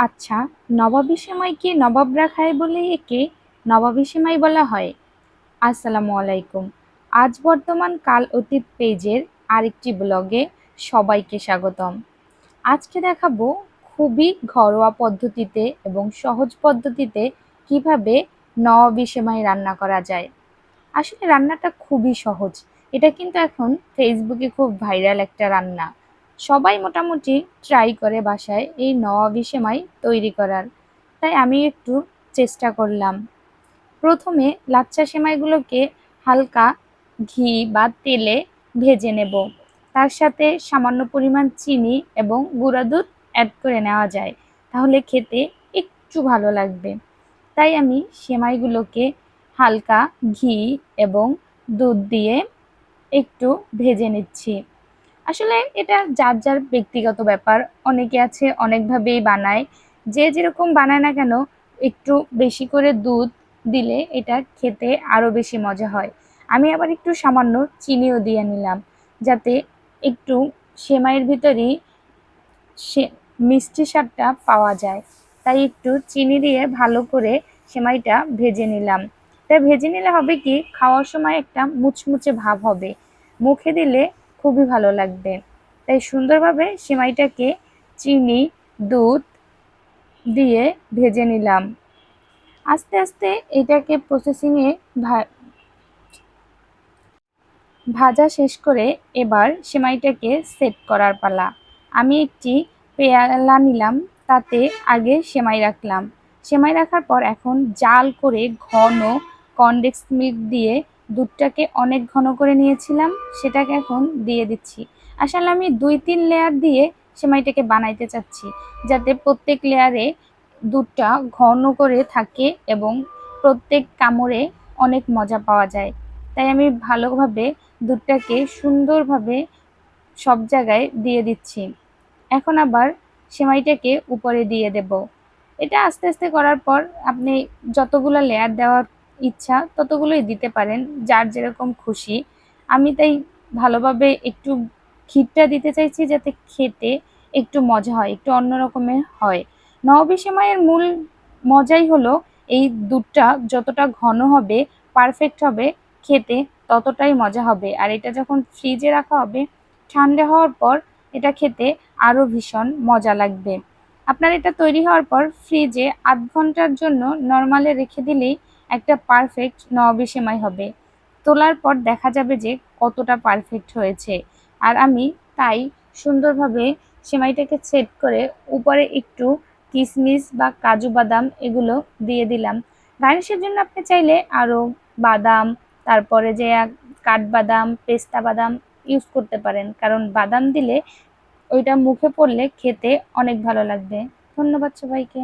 আচ্ছা নবাবী সেমাই কি নবাবরা খায় বলে একে নবাবী সেমাই বলা হয়। আসসালামু আলাইকুম। আজ বর্তমান কাল অতীত পেজের আরেকটি ব্লগে সবাইকে স্বাগতম। আজকে দেখাবো খুবই ঘরোয়া পদ্ধতিতে এবং সহজ পদ্ধতিতে কীভাবে নবাবী সেমাই রান্না করা যায়। আসলে রান্নাটা খুবই সহজ। এটা কিন্তু এখন ফেসবুকে খুব ভাইরাল একটা রান্না। সবাই মোটামুটি ট্রাই করে বাসায় এই নবাবী সেমাই তৈরি করার। তাই আমি একটু চেষ্টা করলাম। প্রথমে লাচ্চা সেমাইগুলোকে হালকা ঘি বা তেলে ভেজে নেব। তার সাথে সামান্য পরিমাণ চিনি এবং গুঁড়া দুধ অ্যাড করে নেওয়া যায়। তাহলে খেতে একটু ভালো লাগবে। তাই আমি সেমাইগুলোকে হালকা ঘি এবং দুধ দিয়ে একটু ভেজে নিচ্ছি। আসলে এটা যার যার ব্যক্তিগত ব্যাপার, অনেকে আছে অনেকভাবেই বানায়। যে যেরকম বানায় না কেন, একটু বেশি করে দুধ দিলে এটা খেতে আরও বেশি মজা হয়। আমি আবার একটু সামান্য চিনিও দিয়ে নিলাম, যাতে একটু সেমাইয়ের ভিতরেই সে মিষ্টি স্বাদটা পাওয়া যায়। তাই একটু চিনি দিয়ে ভালো করে সেমাইটা ভেজে নিলাম। তাই ভেজে নিলে হবে কি, খাওয়ার সময় একটা মুচমুচে ভাব হবে। মুখে দিলে খুবই ভালো লাগবে। তাই সুন্দরভাবে সেমাইটাকে চিনি, দুধ দিয়ে ভেজে নিলাম। আস্তে আস্তে এটাকে প্রসেসিংয়ে ভাজা শেষ করে এবার সেমাইটাকে সেট করার পালা। আমি একটি পেয়ালা নিলাম, তাতে আগে সেমাই রাখলাম। সেমাই রাখার পর এখন জাল করে ঘন কনডেক্স মিল্ক দিয়ে দুধটাকে অনেক ঘন করে নিয়েছিলাম, সেটাকে এখন দিয়ে দিচ্ছি। আসলে আমি দুই তিন লেয়ার দিয়ে সেমাইটাকে বানাইতে চাচ্ছি, যাতে প্রত্যেক লেয়ারে দুধটা ঘন করে থাকে এবং প্রত্যেক কামড়ে অনেক মজা পাওয়া যায়। তাই আমি ভালোভাবে দুধটাকে সুন্দরভাবে সব জায়গায় দিয়ে দিচ্ছি। এখন আবার সেমাইটাকে উপরে দিয়ে দেব। এটা আস্তে আস্তে করার পর আপনি যতগুলো লেয়ার দেওয়ার ইচ্ছা ততগুলোই দিতে পারেন, যার যেরকম খুশি। আমি তাই ভালোভাবে একটু ক্ষীরটা দিতে চাইছি যাতে খেতে একটু মজা হয়, একটু অন্য রকমের হয়। নববী সেমাইয়ের মূল মজাই হলো, এই দুধটা যতটা ঘন হবে পারফেক্ট হবে, খেতে ততটাই মজা হবে। আর এটা যখন ফ্রিজে রাখা হবে, ঠান্ডা হওয়ার পর এটা খেতে আরও ভীষণ মজা লাগবে। আপনার এটা তৈরি হওয়ার পর ফ্রিজে আধ ঘণ্টার জন্য নর্মালে রেখে দিলেই একটা পারফেক্ট নববী সেমাই হবে। তোলার পর দেখা যাবে যে কতটা পারফেক্ট হয়েছে। আর আমি তাই সুন্দরভাবে সেমাইটাকে সেট করে উপরে একটু কিশমিশ বা কাজু বাদাম এগুলো দিয়ে দিলাম। গার্নিশের জন্য আপনি চাইলে আরও বাদাম, তারপরে যে কাঠবাদাম, পেস্তা বাদাম ইউজ করতে পারেন। কারণ বাদাম দিলে ওইটা মুখে পড়লে খেতে অনেক ভালো লাগবে। ধন্যবাদ সবাইকে।